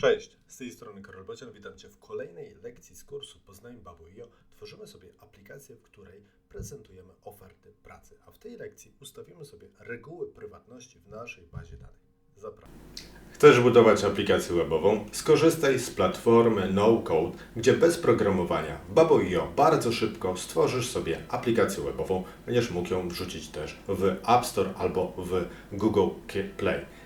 Cześć, z tej strony Karol Bocian, witam Cię w kolejnej lekcji z kursu Poznaj Babuio. Tworzymy sobie aplikację, w której prezentujemy oferty pracy, a w tej lekcji ustawimy sobie reguły prywatności w naszej bazie danych. Zapraszam. Chcesz budować aplikację webową? Skorzystaj z platformy No Code, gdzie bez programowania w Babo.io bardzo szybko stworzysz sobie aplikację webową. Będziesz mógł ją wrzucić też w App Store albo w Google Play.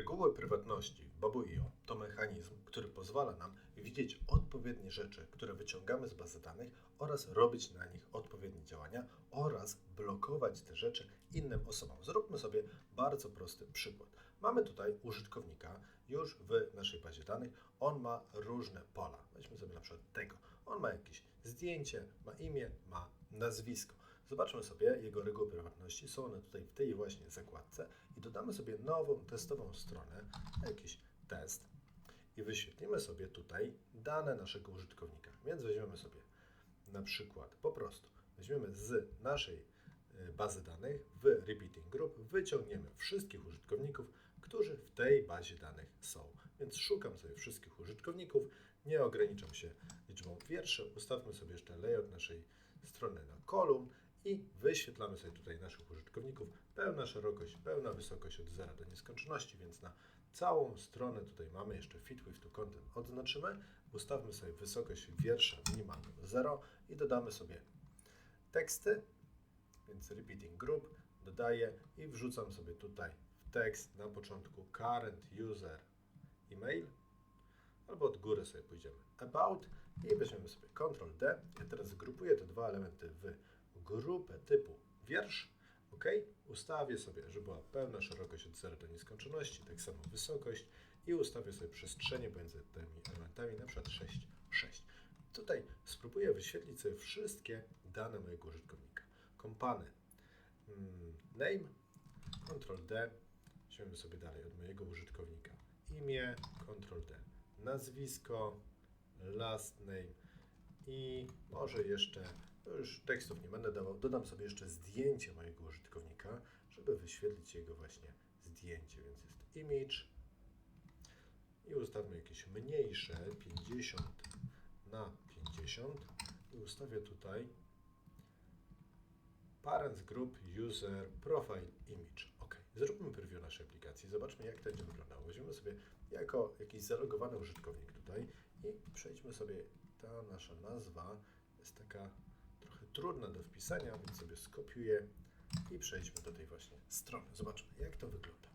Reguły prywatności Babuio to mechanizm, który pozwala nam widzieć odpowiednie rzeczy, które wyciągamy z bazy danych oraz robić na nich odpowiednie działania oraz blokować te rzeczy innym osobom. Zróbmy sobie bardzo prosty przykład. Mamy tutaj użytkownika już w naszej bazie danych. On ma różne pola. Weźmy sobie na przykład tego. On ma jakieś zdjęcie, ma imię, ma nazwisko. Zobaczmy sobie jego reguły prywatności. Są one tutaj w tej właśnie zakładce i dodamy sobie nową testową stronę, jakiś test i wyświetlimy sobie tutaj dane naszego użytkownika. Więc weźmiemy sobie na przykład po prostu weźmiemy z naszej y, bazy danych w Repeating Group, wyciągniemy wszystkich użytkowników, którzy w tej bazie danych są. Więc szukam sobie wszystkich użytkowników, nie ograniczam się liczbą wierszy, ustawmy sobie jeszcze layout naszej strony na kolumn i wyświetlamy sobie tutaj naszych użytkowników. Pełna szerokość, pełna wysokość od 0 do nieskończoności, więc na całą stronę tutaj mamy jeszcze fit with to content odznaczymy, ustawmy sobie wysokość wiersza minimalną 0 i dodamy sobie teksty, więc repeating group dodaję i wrzucam sobie tutaj w tekst na początku current user email albo od góry sobie pójdziemy about i weźmiemy sobie Ctrl D. Ja teraz zgrupuję te dwa elementy w grupę typu wiersz OK. Ustawię sobie, żeby była pełna szerokość od 0 do nieskończoności, tak samo wysokość i ustawię sobie przestrzenie pomiędzy tymi elementami, na przykład 6, 6. Tutaj spróbuję wyświetlić sobie wszystkie dane mojego użytkownika. Kompany mm, name, Ctrl D, weźmiemy sobie dalej od mojego użytkownika imię, Ctrl D, nazwisko, last name i może jeszcze już tekstów nie będę dawał. Dodam sobie jeszcze zdjęcie mojego użytkownika, żeby wyświetlić jego właśnie zdjęcie. Więc jest image i ustawmy jakieś mniejsze 50 na 50 i ustawię tutaj parents group user profile image. Ok, zróbmy preview naszej aplikacji. Zobaczmy jak to będzie wyglądało. Weźmiemy sobie jako jakiś zalogowany użytkownik tutaj i przejdźmy sobie ta nasza nazwa jest taka trudne do wpisania, więc sobie skopiuję i przejdźmy do tej właśnie strony. Zobaczmy, jak to wygląda.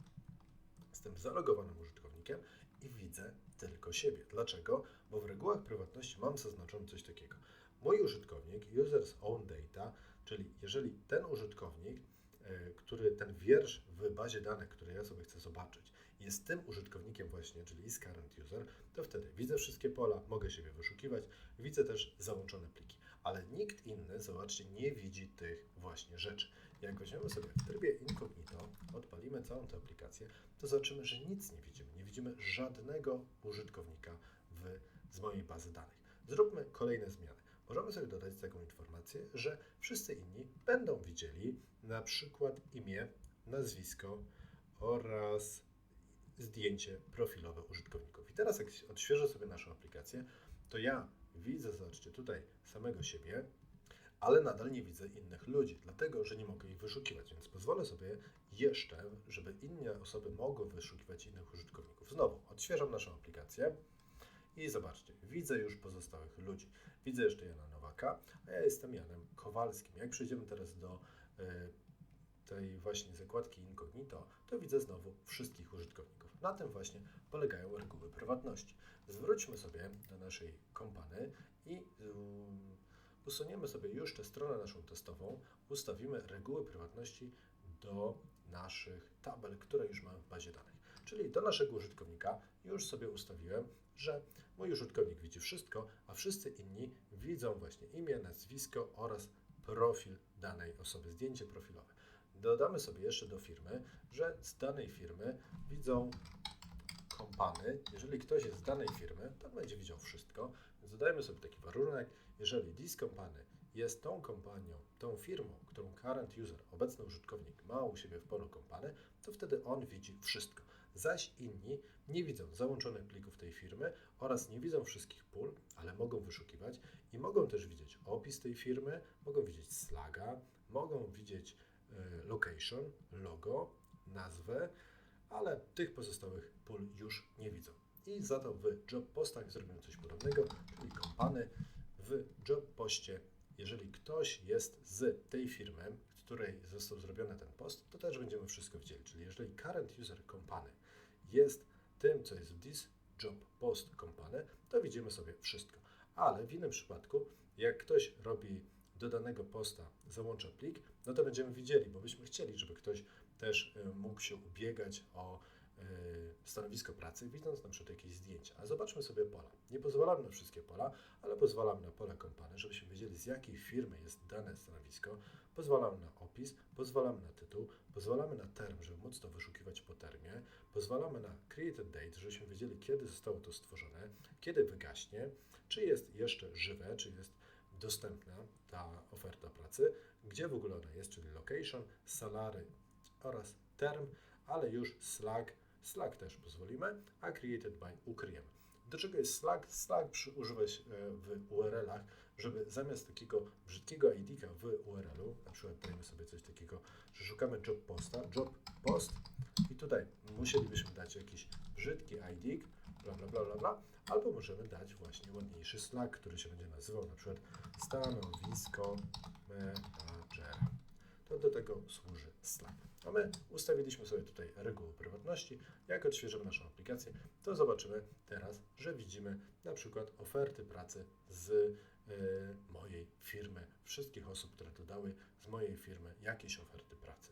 Jestem zalogowanym użytkownikiem i widzę tylko siebie. Dlaczego? Bo w regułach prywatności mam zaznaczone coś takiego. Mój użytkownik, users own data, czyli jeżeli ten użytkownik, e, który ten wiersz w bazie danych, który ja sobie chcę zobaczyć, jest tym użytkownikiem właśnie, czyli is current user, to wtedy widzę wszystkie pola, mogę siebie wyszukiwać, widzę też załączone pliki ale nikt inny, zobaczcie, nie widzi tych właśnie rzeczy. Jak weźmiemy sobie w trybie incognito, odpalimy całą tę aplikację, to zobaczymy, że nic nie widzimy. Nie widzimy żadnego użytkownika w, z mojej bazy danych. Zróbmy kolejne zmiany. Możemy sobie dodać taką informację, że wszyscy inni będą widzieli na przykład imię, nazwisko oraz zdjęcie profilowe użytkowników. I teraz jak odświeżę sobie naszą aplikację, to ja widzę, zobaczcie tutaj, samego siebie, ale nadal nie widzę innych ludzi, dlatego że nie mogę ich wyszukiwać, więc pozwolę sobie jeszcze, żeby inne osoby mogły wyszukiwać innych użytkowników. Znowu, odświeżam naszą aplikację i zobaczcie, widzę już pozostałych ludzi. Widzę jeszcze Jana Nowaka, a ja jestem Janem Kowalskim. Jak przejdziemy teraz do y, tej właśnie zakładki incognito, to widzę znowu wszystkich użytkowników. Na tym właśnie polegają reguły prywatności. Zwróćmy sobie do naszej kompany i um, usuniemy sobie już tę stronę naszą testową, ustawimy reguły prywatności do naszych tabel, które już mamy w bazie danych. Czyli do naszego użytkownika już sobie ustawiłem, że mój użytkownik widzi wszystko, a wszyscy inni widzą właśnie imię, nazwisko oraz profil danej osoby, zdjęcie profilowe. Dodamy sobie jeszcze do firmy, że z danej firmy widzą kompany. Jeżeli ktoś jest z danej firmy, to będzie widział wszystko. Więc dodajmy sobie taki warunek, jeżeli this company jest tą kompanią, tą firmą, którą current user, obecny użytkownik ma u siebie w polu kompany, to wtedy on widzi wszystko. Zaś inni nie widzą załączonych plików tej firmy oraz nie widzą wszystkich pól, ale mogą wyszukiwać i mogą też widzieć opis tej firmy, mogą widzieć slaga, mogą widzieć e, location, logo, nazwę, ale tych pozostałych pól już nie widzą. I za to w job postach zrobimy coś podobnego, czyli kompany w job poście. Jeżeli ktoś jest z tej firmy, z której został zrobiony ten post, to też będziemy wszystko widzieli. Czyli jeżeli current user kompany jest tym, co jest w this job post kompany, to widzimy sobie wszystko. Ale w innym przypadku, jak ktoś robi do danego posta, załącza plik, no to będziemy widzieli, bo byśmy chcieli, żeby ktoś też y, mógł się ubiegać o y, stanowisko pracy, widząc na przykład jakieś zdjęcia. A zobaczmy sobie pola. Nie pozwalam na wszystkie pola, ale pozwalam na pole kompany, żebyśmy wiedzieli z jakiej firmy jest dane stanowisko. Pozwalam na opis, pozwalam na tytuł, pozwalamy na term, żeby móc to wyszukiwać po termie, pozwalamy na created date, żebyśmy wiedzieli kiedy zostało to stworzone, kiedy wygaśnie, czy jest jeszcze żywe, czy jest dostępna ta oferta pracy, gdzie w ogóle ona jest, czyli location, salary oraz term, ale już Slack, Slack też pozwolimy, a created by ukryjemy. Do czego jest Slack? Slack używa się e, w URL-ach, żeby zamiast takiego brzydkiego ID-ka w URL-u, na przykład dajmy sobie coś takiego, że szukamy job posta, job post i tutaj musielibyśmy dać jakiś brzydki ID, bla bla bla bla bla, albo możemy dać właśnie ładniejszy Slack, który się będzie nazywał na przykład stanowisko menadżera. To do tego służy Slack. A my ustawiliśmy sobie tutaj reguły prywatności. Jak odświeżymy naszą aplikację, to zobaczymy teraz, że widzimy na przykład oferty pracy z y, mojej firmy, wszystkich osób, które dodały z mojej firmy jakieś oferty pracy.